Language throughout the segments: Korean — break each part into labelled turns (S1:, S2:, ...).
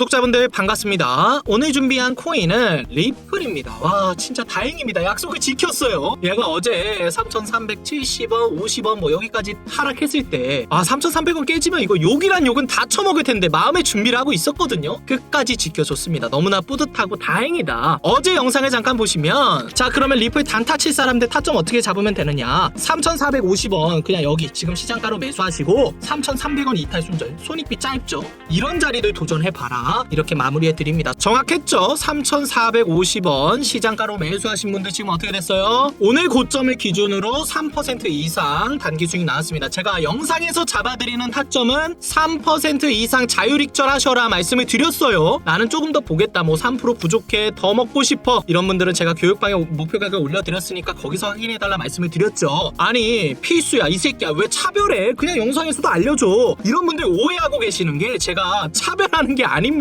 S1: 구독자분들 반갑습니다. 오늘 준비한 코인은 리플입니다. 와 진짜 다행입니다. 약속을 지켰어요. 얘가 어제 3,370원, 50원 뭐 여기까지 하락했을 때 아 3,300원 깨지면 이거 욕이란 욕은 다 처먹을 텐데 마음의 준비를 하고 있었거든요. 끝까지 지켜줬습니다. 너무나 뿌듯하고 다행이다. 어제 영상을 잠깐 보시면 자 그러면 리플 단타 칠 사람 들 타점 어떻게 잡으면 되느냐 3,450원 그냥 여기 지금 시장가로 매수하시고 3,300원 이탈 손절 손익비 짧죠 이런 자리를 도전해봐라 이렇게 마무리해 드립니다. 정확했죠? 3,450원 시장가로 매수하신 분들 지금 어떻게 됐어요? 오늘 고점을 기준으로 3% 이상 단기 수익 나왔습니다. 제가 영상에서 잡아드리는 타점은 3% 이상 자율익절 하셔라 말씀을 드렸어요. 나는 조금 더 보겠다. 뭐 3% 부족해. 더 먹고 싶어. 이런 분들은 제가 교육방에 목표 가격 올려드렸으니까 거기서 확인해달라 말씀을 드렸죠. 아니 필수야. 이 새끼야. 왜 차별해? 그냥 영상에서도 알려줘. 이런 분들 오해하고 계시는 게 제가 차별하는 게 아닙니다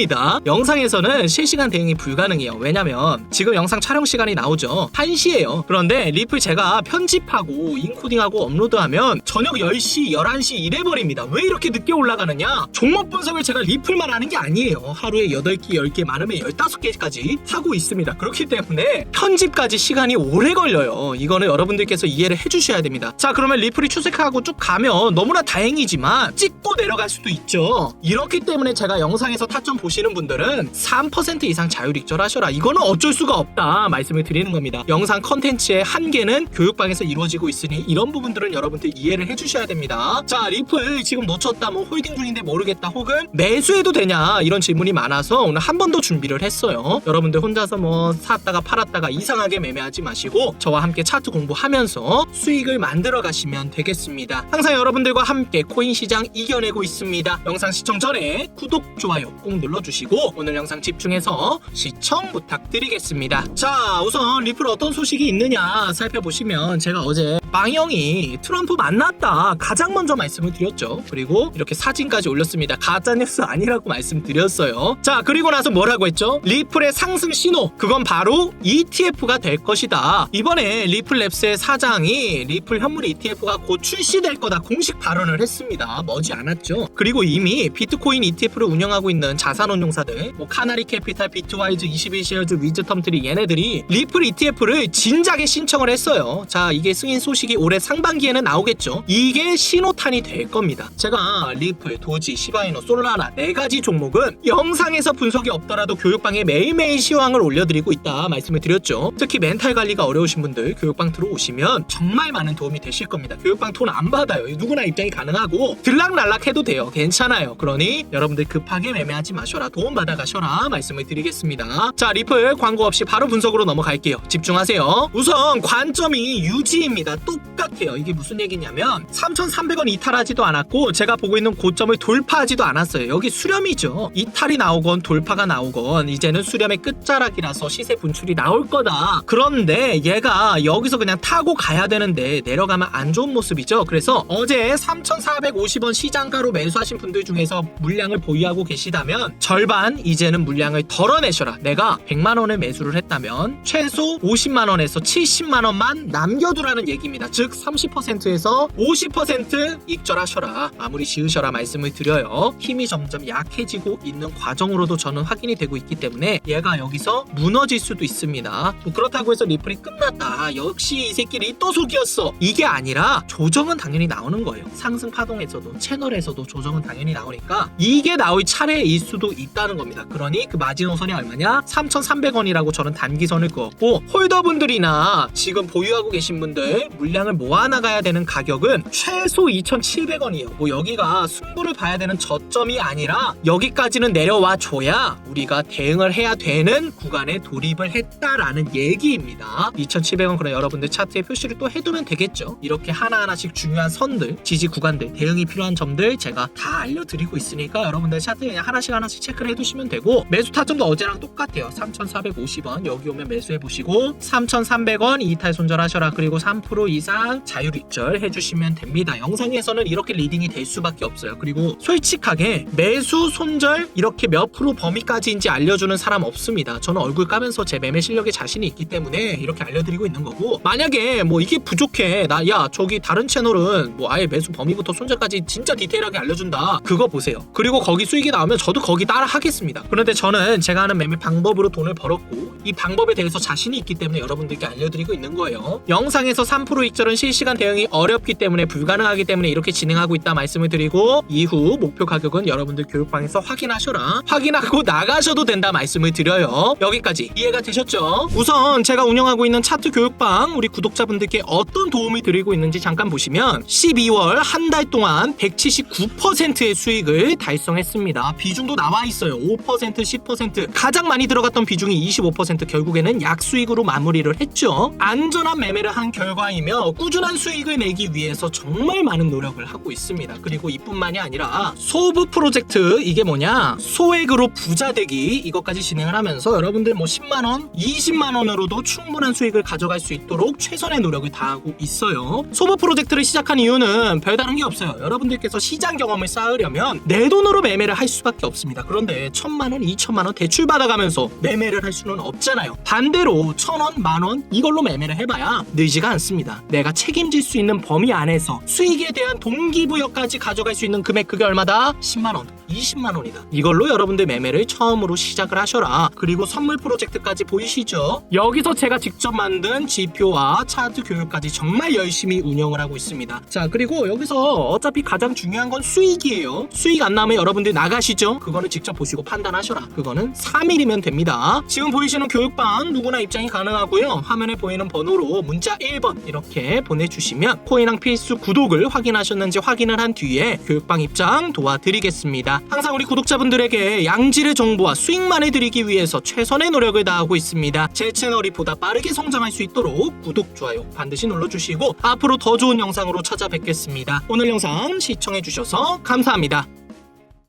S1: 영상에서는 실시간 대응이 불가능해요. 왜냐면 지금 영상 촬영 시간이 나오죠. 1시에요. 그런데 리플 제가 편집하고 인코딩하고 업로드하면 저녁 10시 11시 이래버립니다. 왜 이렇게 늦게 올라가느냐? 종목 분석을 제가 리플만 하는 게 아니에요. 하루에 8개 10개 많으면 15개까지 하고 있습니다. 그렇기 때문에 편집까지 시간이 오래 걸려요. 이거는 여러분들께서 이해를 해주셔야 됩니다. 자 그러면 리플이 추색하고 쭉 가면 너무나 다행이지만 찍고 내려갈 수도 있죠. 이렇기 때문에 제가 영상에서 타점 보시는 분들은 3% 이상 자율 익절 하셔라. 이거는 어쩔 수가 없다 말씀을 드리는 겁니다. 영상 컨텐츠의 한계는 교육방에서 이루어지고 있으니 이런 부분들은 여러분들 이해를 해주셔야 됩니다. 자 리플 지금 놓쳤다. 뭐 홀딩 중인데 모르겠다. 혹은 매수해도 되냐? 이런 질문이 많아서 오늘 한 번 더 준비를 했어요. 여러분들 혼자서 뭐 샀다가 팔았다가 이상하게 매매하지 마시고 저와 함께 차트 공부하면서 수익을 만들어 가시면 되겠습니다. 항상 여러분들과 함께 코인 시장 이겨내고 있습니다. 영상 시청 전에 구독 좋아요 꼭 눌러주시고 오늘 영상 집중해서 시청 부탁드리겠습니다. 자 우선 리플 어떤 소식이 있느냐 살펴보시면 제가 어제 빵형이 트럼프 만났다. 가장 먼저 말씀을 드렸죠. 그리고 이렇게 사진까지 올렸습니다. 가짜뉴스 아니라고 말씀드렸어요. 자 그리고 나서 뭐라고 했죠? 리플의 상승 신호. 그건 바로 ETF가 될 것이다. 이번에 리플랩스의 사장이 리플 현물 ETF가 곧 출시될 거다 공식 발언을 했습니다. 머지 않았죠. 그리고 이미 비트코인 ETF를 운영하고 있는 자산운용사들 뭐 카나리 캐피탈 비트와이즈 21시어즈 위즈텀트리 얘네들이 리플 ETF를 진작에 신청을 했어요. 자 이게 승인 소식 이 올해 상반기에는 나오겠죠. 이게 신호탄이 될 겁니다. 제가 리플 도지 시바이노 솔라나 네 가지 종목은 영상에서 분석이 없더라도 교육방에 매일매일 시황을 올려드리고 있다 말씀을 드렸죠. 특히 멘탈 관리가 어려우신 분들 교육방 들어오시면 정말 많은 도움이 되실 겁니다. 교육방 돈 안 받아요. 누구나 입장이 가능하고 들락날락 해도 돼요. 괜찮아요. 그러니 여러분들 급하게 매매하지 마셔라. 도움 받아 가셔라 말씀을 드리겠습니다. 자 리플 광고 없이 바로 분석으로 넘어갈게요. 집중하세요. 우선 관점이 유지입니다 똑같아요. 이게 무슨 얘기냐면 3,300원 이탈하지도 않았고 제가 보고 있는 고점을 돌파하지도 않았어요. 여기 수렴이죠. 이탈이 나오건 돌파가 나오건 이제는 수렴의 끝자락이라서 시세 분출이 나올 거다. 그런데 얘가 여기서 그냥 타고 가야 되는데 내려가면 안 좋은 모습이죠. 그래서 어제 3,450원 시장가로 매수하신 분들 중에서 물량을 보유하고 계시다면 절반 이제는 물량을 덜어내셔라. 내가 100만 원을 매수를 했다면 최소 50만 원에서 70만 원만 남겨두라는 얘기입 니다. 즉 30%에서 50% 익절하셔라. 마무리 지으셔라 말씀을 드려요. 힘이 점점 약해지고 있는 과정으로도 저는 확인이 되고 있기 때문에 얘가 여기서 무너질 수도 있습니다. 뭐 그렇다고 해서 리플이 끝났다. 역시 이 새끼리 또 속이었어. 이게 아니라 조정은 당연히 나오는 거예요. 상승 파동에서도 채널에서도 조정은 당연히 나오니까 이게 나올 차례일 수도 있다는 겁니다. 그러니 그 마지노선이 얼마냐? 3,300원이라고 저는 단기선을 그었고 홀더분들이나 지금 보유하고 계신 분들 물량을 모아나가야 되는 가격은 최소 2,700원이에요. 뭐 여기가 승부를 봐야 되는 저점이 아니라 여기까지는 내려와 줘야 우리가 대응을 해야 되는 구간에 돌입을 했다라는 얘기입니다. 2,700원 그럼 여러분들 차트에 표시를 또 해두면 되겠죠? 이렇게 하나하나씩 중요한 선들 지지 구간들 대응이 필요한 점들 제가 다 알려드리고 있으니까 여러분들 차트 그냥 하나씩 하나씩 체크를 해두시면 되고 매수 타점도 어제랑 똑같아요. 3,450원 여기 오면 매수해 보시고 3,300원 이탈 손절하셔라. 그리고 3% 이상 자율익절 해주시면 됩니다. 영상에서는 이렇게 리딩이 될 수밖에 없어요. 그리고 솔직하게 매수, 손절 이렇게 몇 프로 범위까지인지 알려주는 사람 없습니다. 저는 얼굴 까면서 제 매매 실력에 자신이 있기 때문에 이렇게 알려드리고 있는 거고 만약에 뭐 이게 부족해 나 야 저기 다른 채널은 뭐 아예 매수 범위부터 손절까지 진짜 디테일하게 알려준다 그거 보세요. 그리고 거기 수익이 나오면 저도 거기 따라 하겠습니다. 그런데 저는 제가 하는 매매 방법으로 돈을 벌었고 이 방법에 대해서 자신이 있기 때문에 여러분들께 알려드리고 있는 거예요. 영상에서 3% 익절은 실시간 대응이 어렵기 때문에 불가능하기 때문에 이렇게 진행하고 있다 말씀을 드리고 이후 목표 가격은 여러분들 교육방에서 확인하셔라. 확인하고 나가셔도 된다 말씀을 드려요. 여기까지 이해가 되셨죠? 우선 제가 운영하고 있는 차트 교육방 우리 구독자분들께 어떤 도움을 드리고 있는지 잠깐 보시면 12월 한 달 동안 179%의 수익을 달성했습니다. 비중도 나와 있어요. 5% 10% 가장 많이 들어갔던 비중이 25% 결국에는 약수익으로 마무리를 했죠. 안전한 매매를 한 결과이며 꾸준한 수익을 내기 위해서 정말 많은 노력을 하고 있습니다. 그리고 이뿐만이 아니라 소부 프로젝트 이게 뭐냐 소액으로 부자 되기 이것까지 진행을 하면서 여러분들 뭐 10만 원, 20만 원으로도 충분한 수익을 가져갈 수 있도록 최선의 노력을 다하고 있어요. 소부 프로젝트를 시작한 이유는 별다른 게 없어요. 여러분들께서 시장 경험을 쌓으려면 내 돈으로 매매를 할 수밖에 없습니다. 그런데 천만 원, 이천만 원 대출 받아가면서 매매를 할 수는 없잖아요. 반대로 천 원, 만 원 이걸로 매매를 해봐야 늘지가 않습니다. 내가 책임질 수 있는 범위 안에서 수익에 대한 동기부여까지 가져갈 수 있는 금액 그게 얼마다? 10만 원, 20만 원이다. 이걸로 여러분들 매매를 처음으로 시작을 하셔라. 그리고 선물 프로젝트까지 보이시죠? 여기서 제가 직접 만든 지표와 차트 교육까지 정말 열심히 운영을 하고 있습니다. 자, 그리고 여기서 어차피 가장 중요한 건 수익이에요. 수익 안 나면 여러분들 나가시죠? 그거는 직접 보시고 판단하셔라. 그거는 3일이면 됩니다. 지금 보이시는 교육방 누구나 입장이 가능하고요. 화면에 보이는 번호로 문자 1번 이렇게 보내주시면 코인왕 필수 구독을 확인하셨는지 확인을 한 뒤에 교육방 입장 도와드리겠습니다. 항상 우리 구독자분들에게 양질의 정보와 수익만을 드리기 위해서 최선의 노력을 다하고 있습니다. 제 채널이 보다 빠르게 성장할 수 있도록 구독, 좋아요 반드시 눌러주시고 앞으로 더 좋은 영상으로 찾아뵙겠습니다. 오늘 영상 시청해주셔서 감사합니다.